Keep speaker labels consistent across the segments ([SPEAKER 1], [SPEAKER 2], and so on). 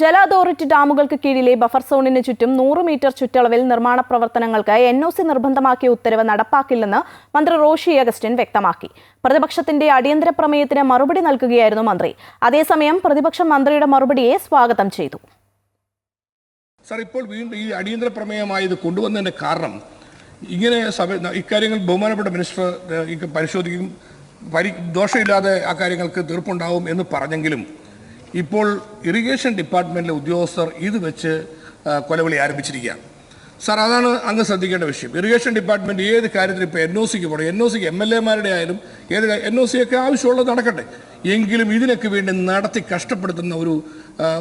[SPEAKER 1] ജല അതോറിറ്റി ഡാമുകൾക്ക് കീഴിലെ ബഫർ സോണിന് ചുറ്റും നൂറ് മീറ്റർ ചുറ്റളവിൽ നിർമ്മാണ പ്രവർത്തനങ്ങൾക്ക് എൻ ഒ സി നിർബന്ധമാക്കിയ ഉത്തരവ് നടപ്പാക്കില്ലെന്ന് മന്ത്രി റോഷി അഗസ്റ്റിൻ വ്യക്തമാക്കി. പ്രതിപക്ഷത്തിന്റെ അടിയന്തര പ്രമേയത്തിന് മറുപടി നൽകുകയായിരുന്നു മന്ത്രി. അതേസമയം പ്രതിപക്ഷം മന്ത്രിയുടെ മറുപടിയെ സ്വാഗതം ചെയ്തു.
[SPEAKER 2] സാർ ഇപ്പോൾ വീണ്ടും ഈ അടിയന്തര പ്രമേയമായി ഇത് കാരണം ഇങ്ങനെ ഇക്കാര്യങ്ങൾ ബഹുമാനപ്പെട്ട മിനിസ്റ്റർ പരിശോധിക്കും. പരി ദോഷമില്ലാതെ ആ കാര്യങ്ങൾക്ക് തീർപ്പുണ്ടാവും എന്ന് പറഞ്ഞെങ്കിലും ഇപ്പോൾ ഇറിഗേഷൻ ഡിപ്പാർട്ട്മെന്റിലെ ഉദ്യോഗസ്ഥർ ഇത് വെച്ച് കൊലവിളി ആരംഭിച്ചിരിക്കുകയാണ്. സാർ അതാണ് അങ്ങ് ശ്രദ്ധിക്കേണ്ട വിഷയം. ഇറിഗേഷൻ ഡിപ്പാർട്ട്മെന്റ് ഏത് കാര്യത്തിൽ ഇപ്പോൾ എൻ ഒ സിക്ക് പോകണം. എൻ ഒ സിക്ക് എം എൽ എമാരുടെ ആയാലും ഏത് എൻ ഒ സി ഒക്കെ ആവശ്യമുള്ളത് നടക്കട്ടെ. എങ്കിലും ഇതിനൊക്കെ വേണ്ടി നടത്തി കഷ്ടപ്പെടുത്തുന്ന ഒരു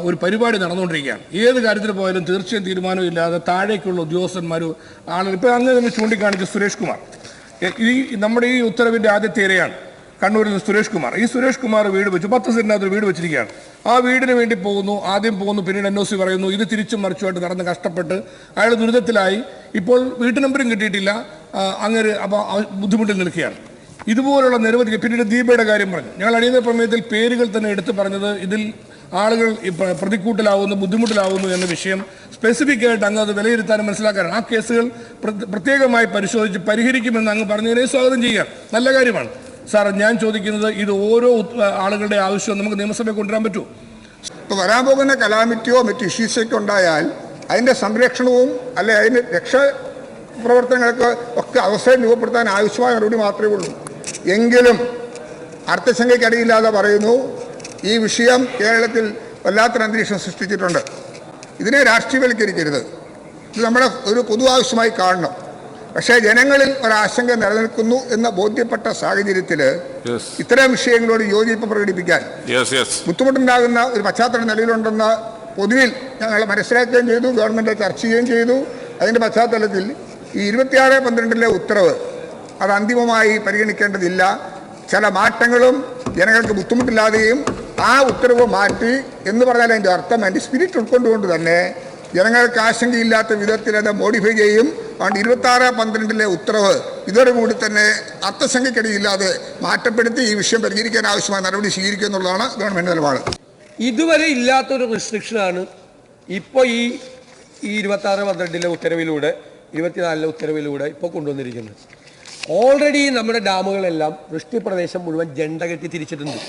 [SPEAKER 2] ഒരു പരിപാടി നടന്നുകൊണ്ടിരിക്കുകയാണ്. ഏത് കാര്യത്തിൽ പോയാലും തീർച്ചയായും തീരുമാനമില്ലാതെ താഴേക്കുള്ള ഉദ്യോഗസ്ഥന്മാരും ആളുകൾ ഇപ്പോൾ അങ്ങ് തന്നെ ചൂണ്ടിക്കാണിച്ച സുരേഷ് കുമാർ. ഈ നമ്മുടെ ഈ ഉത്തരവിന്റെ ആദ്യത്തെ ഇരയാണ്. കണ്ണൂരിൽ സുരേഷ് കുമാർ. ഈ സുരേഷ് കുമാർ വീട് വെച്ചു പത്ത് സെന്റിനകത്ത് ഒരു വീട് വെച്ചിരിക്കുകയാണ്. ആ വീടിന് വേണ്ടി പോകുന്നു ആദ്യം പോകുന്നു പിന്നീട് എൻ ഒ സി പറയുന്നു ഇത് തിരിച്ചും മറിച്ചുമായിട്ട് നടന്ന് കഷ്ടപ്പെട്ട് അയാൾ ദുരിതത്തിലായി. ഇപ്പോൾ വീട്ടു നമ്പരും കിട്ടിയിട്ടില്ല. അങ്ങനെ അപ്പോൾ ബുദ്ധിമുട്ടിൽ നിൽക്കുകയാണ്. ഇതുപോലുള്ള നിരവധി പിന്നീട് ദീപയുടെ കാര്യം പറഞ്ഞു. ഞങ്ങൾ അടിയന്തര പ്രമേയത്തിൽ പേരുകൾ തന്നെ എടുത്തു പറഞ്ഞത് ഇതിൽ ആളുകൾ പ്രതിക്കൂട്ടിലാവുന്നു ബുദ്ധിമുട്ടിലാവുന്നു എന്ന വിഷയം സ്പെസിഫിക് ആയിട്ട് അങ്ങ് അത് വിലയിരുത്താനും മനസ്സിലാക്കാനും ആ കേസുകൾ പ്രത്യേകമായി പരിശോധിച്ച് പരിഹരിക്കുമെന്ന് അങ്ങ് പറഞ്ഞതിനെ സ്വാഗതം ചെയ്യുക നല്ല കാര്യമാണ്. സാർ ഞാൻ ചോദിക്കുന്നത് ഇത് ഓരോ ആളുകളുടെ ആവശ്യവും നമുക്ക് നിയമസഭയിൽ കൊണ്ടുവരാൻ പറ്റുമോ
[SPEAKER 3] ഇപ്പോൾ വരാൻ പോകുന്ന കലാമിറ്റിയോ മറ്റ് ഇഷ്യൂസൊക്കെ ഉണ്ടായാൽ അതിന്റെ സംരക്ഷണവും അല്ലെ അതിന് രക്ഷ പ്രവർത്തനങ്ങൾക്ക് ഒക്കെ അവസരം രൂപപ്പെടുത്താൻ ആവശ്യമായ മറുപടി മാത്രമേ ഉള്ളൂ. എങ്കിലും അർത്ഥശങ്കയ്ക്കടിയില്ലാതെ പറയുന്നു ഈ വിഷയം കേരളത്തിൽ വല്ലാത്തൊരു അന്തരീക്ഷം സൃഷ്ടിച്ചിട്ടുണ്ട്. ഇതിനെ രാഷ്ട്രീയവൽക്കരിക്കരുത്. ഇത് നമ്മുടെ ഒരു പൊതു ആവശ്യമായി കാണണം. പക്ഷേ ജനങ്ങളിൽ ഒരാശങ്ക നിലനിൽക്കുന്നു എന്ന് ബോധ്യപ്പെട്ട സാഹചര്യത്തിൽ. ഇത്തരം വിഷയങ്ങളോട് യോജിപ്പ് പ്രകടിപ്പിക്കാൻ. ബുദ്ധിമുട്ടുണ്ടാകുന്ന ഒരു പശ്ചാത്തല നിലയിലുണ്ടെന്ന് പൊതുവിൽ ഞങ്ങൾ മനസ്സിലാക്കുകയും ചെയ്തു ഗവൺമെന്റ് ചർച്ച ചെയ്യുകയും ചെയ്തു അതിന്റെ പശ്ചാത്തലത്തിൽ ഈ ഇരുപത്തിയാറ് പന്ത്രണ്ടിലെ ഉത്തരവ് അത് അന്തിമമായി പരിഗണിക്കേണ്ടതില്ല ചില മാറ്റങ്ങളും ജനങ്ങൾക്ക് ബുദ്ധിമുട്ടില്ലാതെയും ആ ഉത്തരവ് മാറ്റി എന്ന് പറഞ്ഞാൽ അതിന്റെ അർത്ഥം അതിന്റെ സ്പിരിറ്റ് ഉൾക്കൊണ്ടുകൊണ്ട് തന്നെ ജനങ്ങൾക്ക് ആശങ്കയില്ലാത്ത വിധത്തിൽ അത് മോഡിഫൈ ചെയ്യും. അതുകൊണ്ട് ഇരുപത്തി ആറ് പന്ത്രണ്ടിലെ ഉത്തരവ്. ഇതോടുകൂടി തന്നെ അർത്ഥസംഖ്യക്കടിയില്ലാതെ മാറ്റപ്പെടുത്തി ഈ വിഷയം പരിഹരിക്കാൻ ആവശ്യമായ നടപടി സ്വീകരിക്കുക എന്നുള്ളതാണ് ഗവൺമെന്റ് നിലപാട്.
[SPEAKER 4] ഇതുവരെ ഇല്ലാത്തൊരു റെസ്ട്രിക്ഷനാണ് ഇപ്പോൾ ഈ ഈ ഇരുപത്തി ആറ് പന്ത്രണ്ടിലെ ഉത്തരവിലൂടെ ഇരുപത്തിനാലിലെ ഉത്തരവിലൂടെ ഇപ്പോൾ കൊണ്ടുവന്നിരിക്കുന്നത്. ഓൾറെഡി നമ്മുടെ ഡാമുകളെല്ലാം വൃഷ്ടി പ്രദേശം മുഴുവൻ ജണ്ട കെട്ടി തിരിച്ചിട്ടുണ്ട്.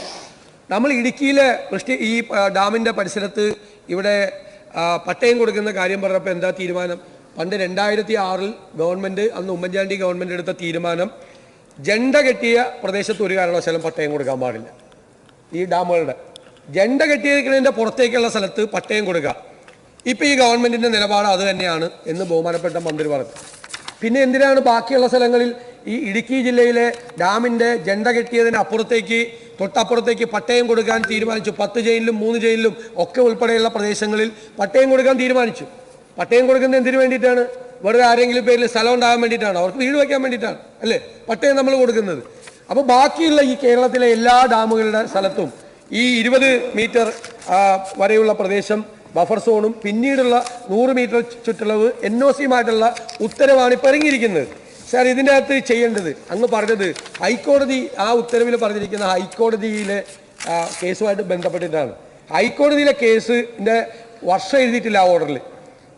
[SPEAKER 4] നമ്മൾ ഇടുക്കിയിലെ വൃഷ്ടി ഈ ഡാമിന്റെ പരിസരത്ത് ഇവിടെ പട്ടയം കൊടുക്കുന്ന കാര്യം പറഞ്ഞപ്പോൾ എന്താ തീരുമാനം? പണ്ട് രണ്ടായിരത്തി ആറിൽ ഗവൺമെന്റ് അന്ന് ഉമ്മൻചാണ്ടി ഗവൺമെന്റ് എടുത്ത തീരുമാനം ജണ്ട കെട്ടിയ പ്രദേശത്ത് ഒരു കാരണവശാലും പട്ടയം കൊടുക്കാൻ പാടില്ല. ഈ ഡാമുകളുടെ. ജണ്ട കെട്ടിയിരിക്കുന്നതിന്റെ പുറത്തേക്കുള്ള സ്ഥലത്ത് പട്ടയം കൊടുക്കുക. ഇപ്പം ഈ ഗവൺമെന്റിന്റെ നിലപാട് അത് തന്നെയാണ് എന്ന് ബഹുമാനപ്പെട്ട മന്ത്രി പറഞ്ഞു. പിന്നെ എന്തിനാണ് ബാക്കിയുള്ള സ്ഥലങ്ങളിൽ ഈ ഇടുക്കി ജില്ലയിലെ ഡാമിന്റെ ജണ്ട കെട്ടിയതിന് അപ്പുറത്തേക്ക് തൊട്ടപ്പുറത്തേക്ക് പട്ടയം കൊടുക്കാൻ തീരുമാനിച്ചു. പത്ത് ജയിലിലും മൂന്ന് ജയിലിലും ഒക്കെ ഉൾപ്പെടെയുള്ള പ്രദേശങ്ങളിൽ പട്ടയം കൊടുക്കാൻ തീരുമാനിച്ചു. പട്ടയം കൊടുക്കുന്നത് എന്തിനു വേണ്ടിയിട്ടാണ്? വെറുതെ ആരെങ്കിലും പേരിൽ സ്ഥലം ഉണ്ടാകാൻ വേണ്ടിയിട്ടാണ്? അവർക്ക് വീട് വയ്ക്കാൻ വേണ്ടിയിട്ടാണ് അല്ലേ? പട്ടയം നമ്മൾ കൊടുക്കുന്നത്. അപ്പോൾ ബാക്കിയുള്ള ഈ കേരളത്തിലെ എല്ലാ ഡാമുകളുടെ സ്ഥലത്തും ഈ ഇരുപത് മീറ്റർ വരെയുള്ള പ്രദേശം ബഫർ സോണും പിന്നീടുള്ള നൂറ് മീറ്റർ ചുറ്റളവ് എൻ ഒ സിയുമായിട്ടുള്ള ഉത്തരവാണ് ഇപ്പോൾ ഇറങ്ങിയിരിക്കുന്നത്. സാർ ഇതിന്റെ അകത്ത് ചെയ്യേണ്ടത് അങ്ങ് പറഞ്ഞത് ഹൈക്കോടതി ആ ഉത്തരവിൽ പറഞ്ഞിരിക്കുന്ന ഹൈക്കോടതിയിലെ കേസുമായിട്ട് ബന്ധപ്പെട്ടിട്ടാണ്. ഹൈക്കോടതിയിലെ കേസിന്റെ വർഷം എഴുതിയിട്ടില്ല ആ ഓർഡറിൽ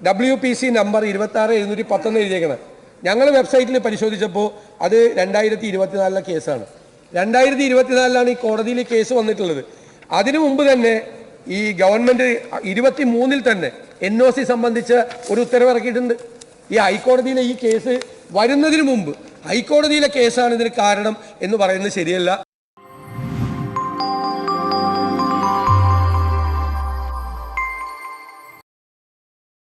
[SPEAKER 4] ഡബ്ല്യു പി സി നമ്പർ ഇരുപത്തി ആറ് എഴുന്നൂറ്റി പത്തൊന്ന് എഴുതിയേക്കണം. ഞങ്ങൾ വെബ്സൈറ്റിൽ പരിശോധിച്ചപ്പോൾ അത് രണ്ടായിരത്തി ഇരുപത്തിനാലിലെ കേസാണ്. രണ്ടായിരത്തി ഇരുപത്തിനാലിലാണ് ഈ കോടതിയിൽ കേസ് വന്നിട്ടുള്ളത്. അതിനു മുമ്പ് തന്നെ ഈ ഗവൺമെന്റ് ഇരുപത്തി മൂന്നിൽ തന്നെ എൻ ഒ സി സംബന്ധിച്ച് ഒരു ഉത്തരവ് ഇറക്കിയിട്ടുണ്ട് ഈ ഹൈക്കോടതിയിലെ ഈ കേസ് വരുന്നതിന് മുമ്പ് ഹൈക്കോടതിയിലെ കേസാണ് ഇതിന് കാരണം എന്ന് പറയുന്നത് ശരിയല്ല.